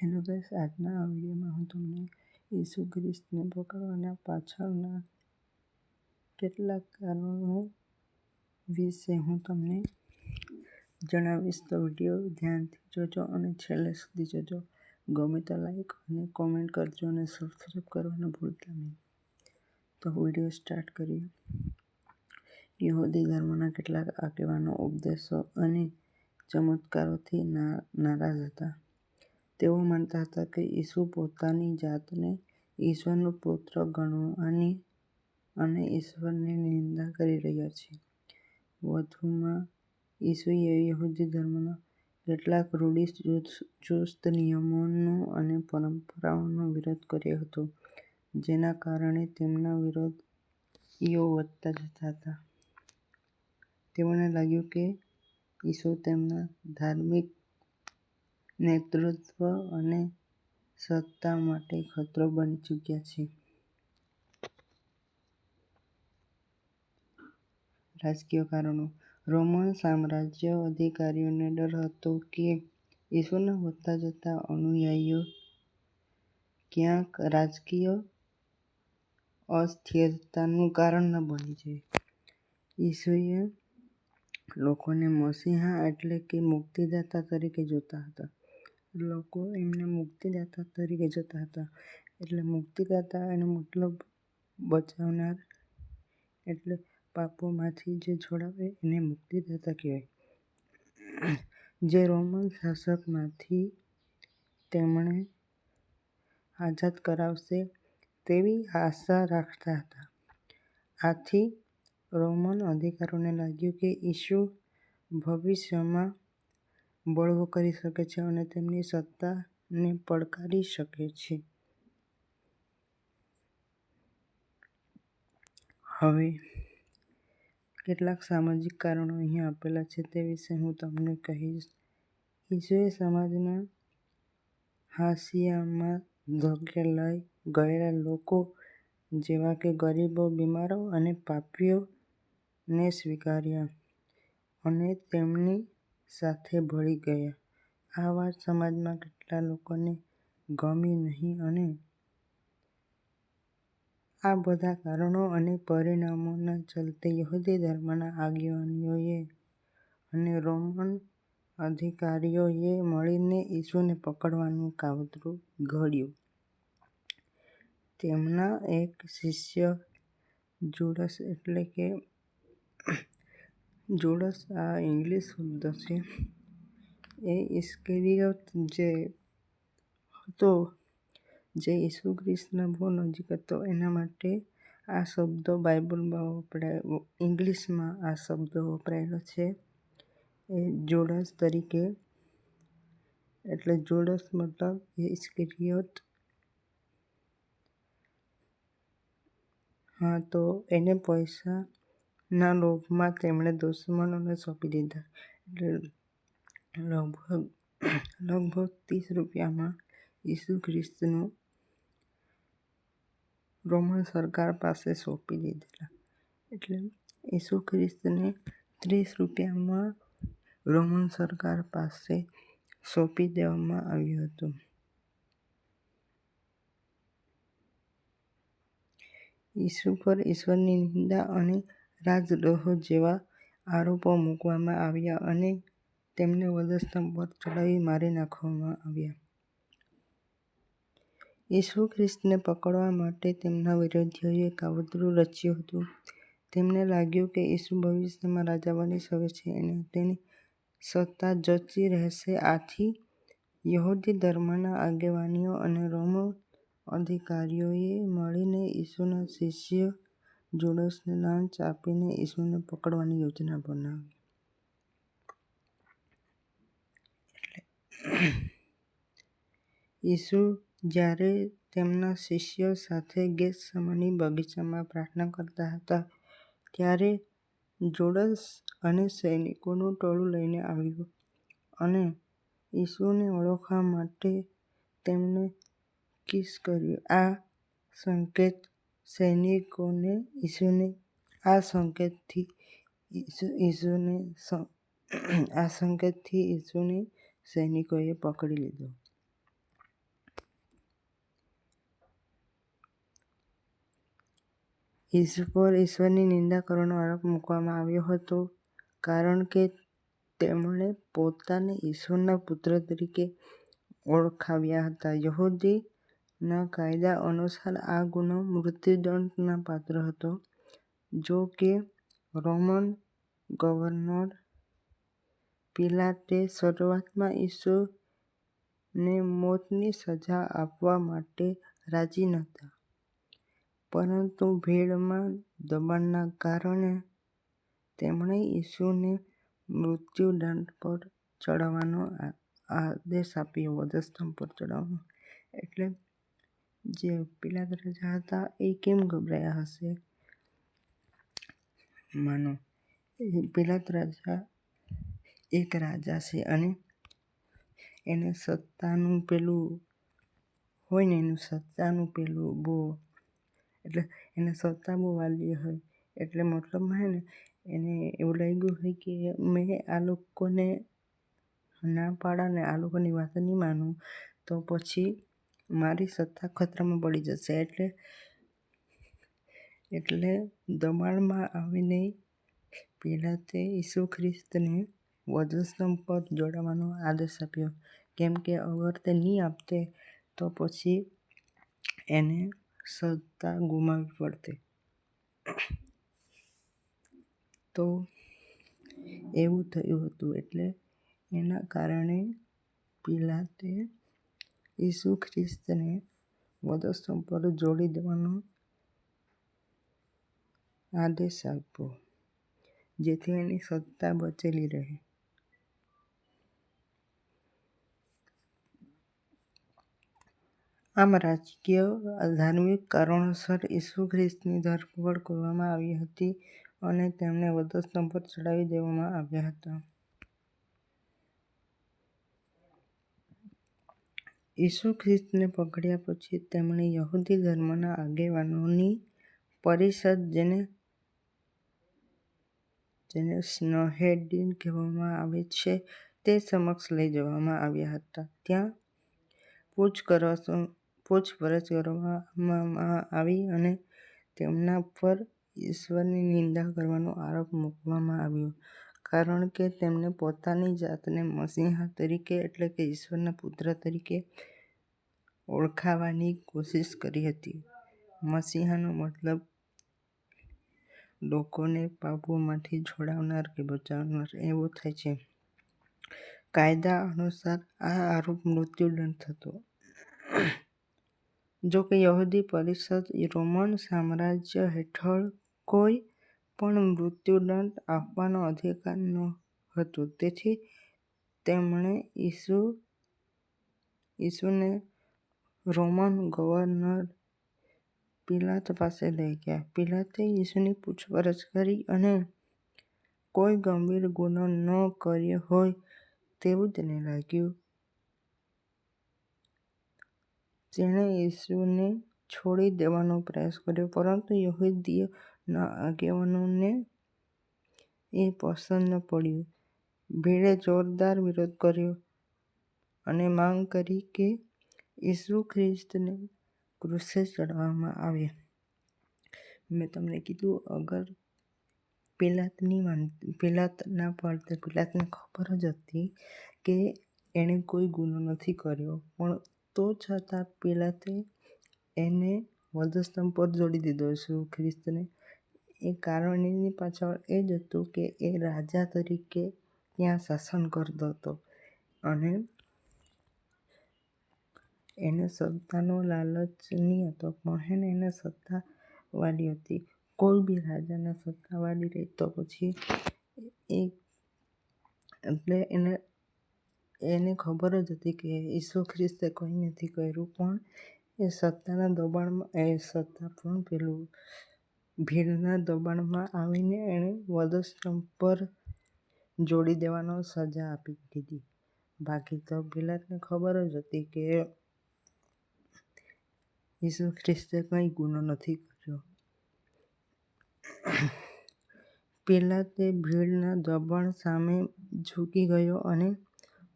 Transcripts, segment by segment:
Hello guys આજના વિડીયોમાં હું તમને ઈસુ ખ્રિસ્તને પકડવાના પાછળના કેટલાક કારણો વિશે હું તમને જણાવીશ. તો વીડિયો ધ્યાનથી જોજો અને છેલ્લે સુધી જોજો. ગમે તો લાઈક અને કોમેન્ટ કરજો અને સબસ્ક્રાઈબ કરવાનું ભૂલતા નહીં. તો વીડિયો સ્ટાર્ટ કરીએ. યહૂદી ધર્મના કેટલાક આગેવાનો ઉપદેશો અને ચમત્કારોથી નારાજ હતા. તેઓ માનતા હતા કે ઈસુ પોતાની જાતને ઈશ્વરનો પુત્ર ગણવાની અને ઈશ્વરની નિંદા કરી રહ્યા છે. વધુમાં, ઈસુએ યહૂદી ધર્મના કેટલાક રૂઢિચુસ્ત નિયમોનો અને પરંપરાઓનો વિરોધ કર્યો હતો, જેના કારણે તેમના વિરોધીઓ વધતા જતા હતા. તેઓને લાગ્યું કે ઈસુ તેમના ધાર્મિક નેતૃત્વ અને સત્તા માટે ખતરો બની ચૂક્યા છે. રાજકીય કારણો. રોમન સામ્રાજ્ય અધિકારીઓને ડર હતો કે ઈસુના વધતા જતા અનુયાયીઓ ક્યાંક રાજકીય અસ્થિરતાનું કારણ ન બની જાય. ઈસુએ લોકોને મસીહા એટલે કે મુક્તિદાતા તરીકે જોતા હતા. લોકો એમને મુક્તિદાતા તરીકે જોતા હતા. એટલે મુક્તિદાતા એનો મતલબ બચાવનાર, એટલે પાપોમાંથી જે છોડાવે એને મુક્તિદાતા કહેવાય. જે રોમન શાસકમાંથી તેમણે આઝાદ કરાવશે તેવી આશા રાખતા હતા. આથી રોમન અધિકારીઓને લાગ્યું કે ઈસુ ભવિષ્યમાં બળવો કરી શકે છે અને તેમની સત્તાને પડકારી શકે છે. હવે, કેટલાક સામાજિક કારણો અહીં આપેલા છે તે વિશે હું તમને કહીશ. ઈસુએ સમાજના હાંસિયામાં ધકેલાઈ ગયેલા લોકો જેવા કે ગરીબો, બીમારો અને પાપીઓને સ્વીકાર્યા અને તેમની સાથે ભળી ગયા. આ વાત સમાજમાં કેટલા લોકોને ગમી નહીં અને આ બધા કારણો અને પરિણામોના ચલતે યહૂદી ધર્મના આગેવાનોએ અને રોમન અધિકારીઓએ મળીને ઈસુને પકડવાનું કાવતરું ઘડ્યું. તેમના એક શિષ્ય જુડસ એટલે કે જુડાસ આ ઇંગ્લિશ શબ્દ છે એ ઇસ્કરિયત જે હતો જે ઈસુ ખ્રિસ્તના બહુ નજીક હતો એના માટે આ શબ્દો બાઇબલમાં વપરાય ઇંગ્લિશમાં આ શબ્દો વપરાયેલો છે એ જોડસ તરીકે એટલે જોડસ મતલબ એ ઇસ્કરિયત હા તો એને પૈસાના લોભમાં તેમણે દુશ્મનોને સોંપી દીધા. એટલે લગભગ લગભગ ત્રીસ રૂપિયામાં ઈસુ ખ્રિસ્તનું રોમન સરકાર પાસે સોંપી દીધેલા. એટલે ઈસુ ખ્રિસ્તને ત્રીસ રૂપિયામાં રોમન સરકાર પાસે સોંપી દેવામાં આવ્યું હતું. ઈસુ પર ઈશ્વરની નિંદા અને રાજદ્રોહ જેવા આરોપો મૂકવામાં આવ્યા અને તેમને વધસ્તંભ પર ચડાવી મારી નાખવામાં આવ્યા. ઈસુ ખ્રિસ્તને પકડવા માટે તેમના વિરોધીઓએ કાવતરું રચ્યું હતું. તેમને લાગ્યું કે ઈસુ ભવિષ્યમાં રાજા બની શકે છે અને તેની સત્તા જચી રહેશે. આથી યહૂદી ધર્મના આગેવાનો અને રોમન અધિકારીઓએ મળીને ઈસુના શિષ્ય જુડાસને લાંચ આપીને ઈસુને પકડવાની યોજના બનાવી. ઈસુ જ્યારે તેમના શિષ્યો સાથે ગેથસેમની બગીચામાં પ્રાર્થના કરતા હતા, ત્યારે જોડસ અને સૈનિકોનું ટોળું લઈને આવ્યું અને ઈસુને ઓળખવા માટે તેમને કિસ કર્યું. આ સંકેત સૈનિકોને ઈસુને આ સંકેતથી ઈસુને આ સંકેતથી ઈસુને સૈનિકોએ પકડી લીધો. ઈસુ પર ઈશ્વરની નિંદા કરવાનો આરોપ મૂકવામાં આવ્યો હતો કારણ કે તેમણે પોતાને ઈશ્વરના પુત્ર તરીકે ઓળખાવ્યા હતા. યહૂદી યહૂદીના કાયદા અનુસાર આ ગુનો મૃત્યુદંડના પાત્ર હતો. જો કે, રોમન ગવર્નર પિલાતે શરૂઆતમાં ઈસુને મોતની સજા આપવા માટે રાજી નહોતા, પરંતુ ભીડમાં દબાણના કારણે તેમણે ઈસુને મૃત્યુદંડ પર ચડાવવાનો આદેશ આપ્યો વધસ્તંભ પર ચડાવવાનો. એટલે જે પેલા રાજા હતા, એ કેમ ગભરાયા હશે? માનો પેલા રાજા એક રાજા છે અને એને સત્તાનું પેલું હોય ને, એનું સત્તાનું પેલું બહુ એટલે એને સત્તા બહુ વાલી હોય એટલે મતલબમાં હે ને, એને એવું લાગ્યું હોય કે મેં આ લોકોને ના પાડા ને આ લોકોની વાત નહીં માનું તો પછી મારી સત્તા ખતરામાં પડી જશે એટલે એટલે દમણમાં આવીને પહેલાં તે ઈસુ ખ્રિસ્તને વધસ્તંભ પર જોડાવાનો આદેશ આપ્યો કેમ કે અગર તે નહીં આપતે, તો પછી એને સત્તા ગુમાવવી પડતે. તો એવું થયું હતું એટલે એના કારણે પિલાતે ઈસુ ખ્રિસ્તને વધસ્તંભ પર જોડી દેવાનો આદેશ આપ્યો જેથી એની સત્તા બચેલી રહે. આમ રાજકીય ધાર્મિક કારણોસર ઈસુ ખ્રિસ્તની ધરપકડ કરવામાં આવી હતી અને તેમને વધસ્તંભ પર ચડાવી દેવામાં આવ્યા હતા. ઈસુ ખ્રિસ્તને પકડ્યા પછી તેમણે યહૂદી ધર્મના આગેવાનોની પરિષદ જેને જેને સનહેડ્રીન કહેવામાં આવે છે, તે સમક્ષ લઈ જવામાં આવ્યા હતા. ત્યાં પૂછપરછ કરવામાં આવી અને તેમના પર ઈશ્વરની નિંદા કરવાનો આરોપ મૂકવામાં આવ્યો કારણ કે તેમણે પોતાની જાતને મસીહા તરીકે એટલે કે ઈશ્વરના પુત્ર તરીકે ઓળખાવાની કોશિશ કરી હતી. મસીહાનો મતલબ લોકોને પાપોમાંથી છોડાવનાર કે બચાવનાર એવો થાય છે. કાયદા અનુસાર આ આરોપ મૃત્યુદંડ થતો. જો કે યહૂદી પરિષદ રોમન સામ્રાજ્ય હેઠળ કોઈ પણ મૃત્યુદંડ આપવાનો અધિકાર નહોતું તેથી તેમણે ઈસુને રોમન ગવર્નર પિલાત પાસે લઈ ગયા. પિલાતે ઈસુની પૂછપરછ કરી અને કોઈ ગંભીર ગુનો ન કર્યો હોય તેવું તેને લાગ્યું. તેણે ઈસુને છોડી દેવાનો પ્રયાસ કર્યો, પરંતુ યહૂદીના આગેવાનોને એ પસંદ ન પડ્યું. ભીડે જોરદાર વિરોધ કર્યો અને માંગ કરી કે ઈસુ ખ્રિસ્તને ક્રૂસે ચઢાવવામાં આવે. મેં તમને કીધું, અગર પિલાત ના પાડતે પિલાતને ખબર જ હતી કે એણે કોઈ ગુનો નથી કર્યો, પણ તો છતાં પિલાતે એને વધસ્તંભ પર જોડી દીધો ઈસુ ખ્રિસ્તને. એ કારણ એની પાછળ એ જ હતું કે એ રાજા તરીકે ત્યાં શાસન કરતો હતો અને એને સત્તાનો લાલચ નહીં હતો, પણ એને સત્તા વાલી હતી. કોઈ બી રાજાને સત્તા વાલી રહે તો પછી એ એટલે એને એને ખબર જ હતી કે ઈસુ ખ્રિસ્તે કંઈ નથી કર્યું, પણ એ સત્તાના દબાણમાં, એ સત્તા પણ પેલું ભીડના દબાણમાં આવીને એણે વધશ્રમ પર જોડી દેવાનો સજા આપી દીધી. બાકી તો પિલાતને ખબર જ હતી કે ઈસુ ખ્રિસ્તે કંઈ ગુનો નથી કર્યો. પિલાતે ભીડના દબાણ સામે ઝૂકી ગયો અને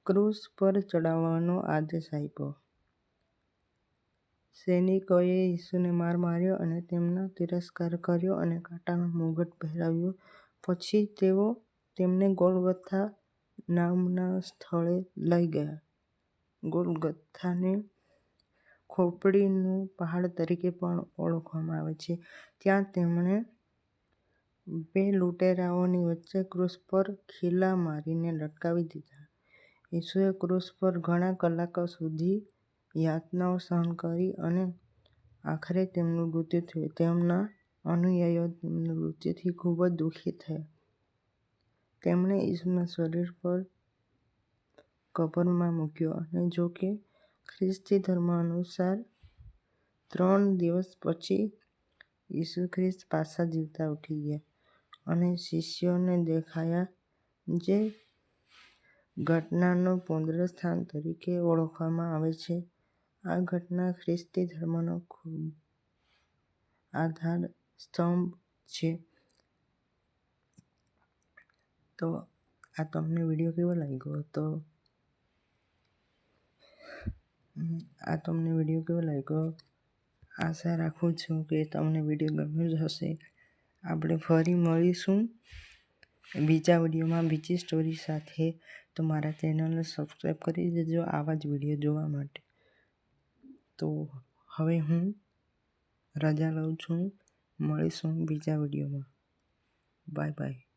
ક્રૂસ પર ચડાવવાનો આદેશ આપ્યો. સૈનિકોએ ઈસુને માર માર્યો અને તેમનો તિરસ્કાર કર્યો અને કાંટાનો મુગટ પહેરાવ્યો. પછી તેઓ તેમને ગોલગથા નામના સ્થળે લઈ ગયા. ગોલગથાને ખોપડીનું પહાડ તરીકે પણ ઓળખવામાં આવે છે. ત્યાં તેમણે બે લૂંટારાઓની વચ્ચે ક્રૂસ પર ખીલા મારીને લટકાવી દીધા. ઈસુએ ક્રૂસ પર ઘણા કલાકો સુધી યાતનાઓ સહન કરી અને આખરે તેમનું મૃત્યુ થયું. તેમના અનુયાયીઓ તેમના મૃત્યુથી ખૂબ જ દુઃખી થયા. તેમણે ઈસુના શરીર પર કબરમાં મૂક્યો અને જો કે, ખ્રિસ્તી ધર્મ અનુસાર, ત્રણ દિવસ પછી ઈસુ ખ્રિસ્ત પાછા જીવતા ઉઠી ગયા અને શિષ્યોને દેખાયા, જે ઘટનાનો પુનરુત્થાન તરીકે ઓળખવામાં આવે છે. આ ઘટના ખ્રિસ્તી ધર્મનો ખૂબ આધાર સ્તંભ છે. તો આ તમને વીડિયો કેવો લાગ્યો? તો આ તમને વીડિયો કેવો લાગ્યો? આશા રાખું છું કે તમને વીડિયો ગમ્યો જ હશે. આપણે ફરી મળીશું બીજા વિડીયોમાં બીજી સ્ટોરી સાથે. તો મારા ચેનલને સબસ્ક્રાઈબ કરી દેજો આવા જ વીડિયો જોવા માટે. તો હવે હું રજા લઉં છું. મળીશું બીજા વિડીયોમાં. Bye bye.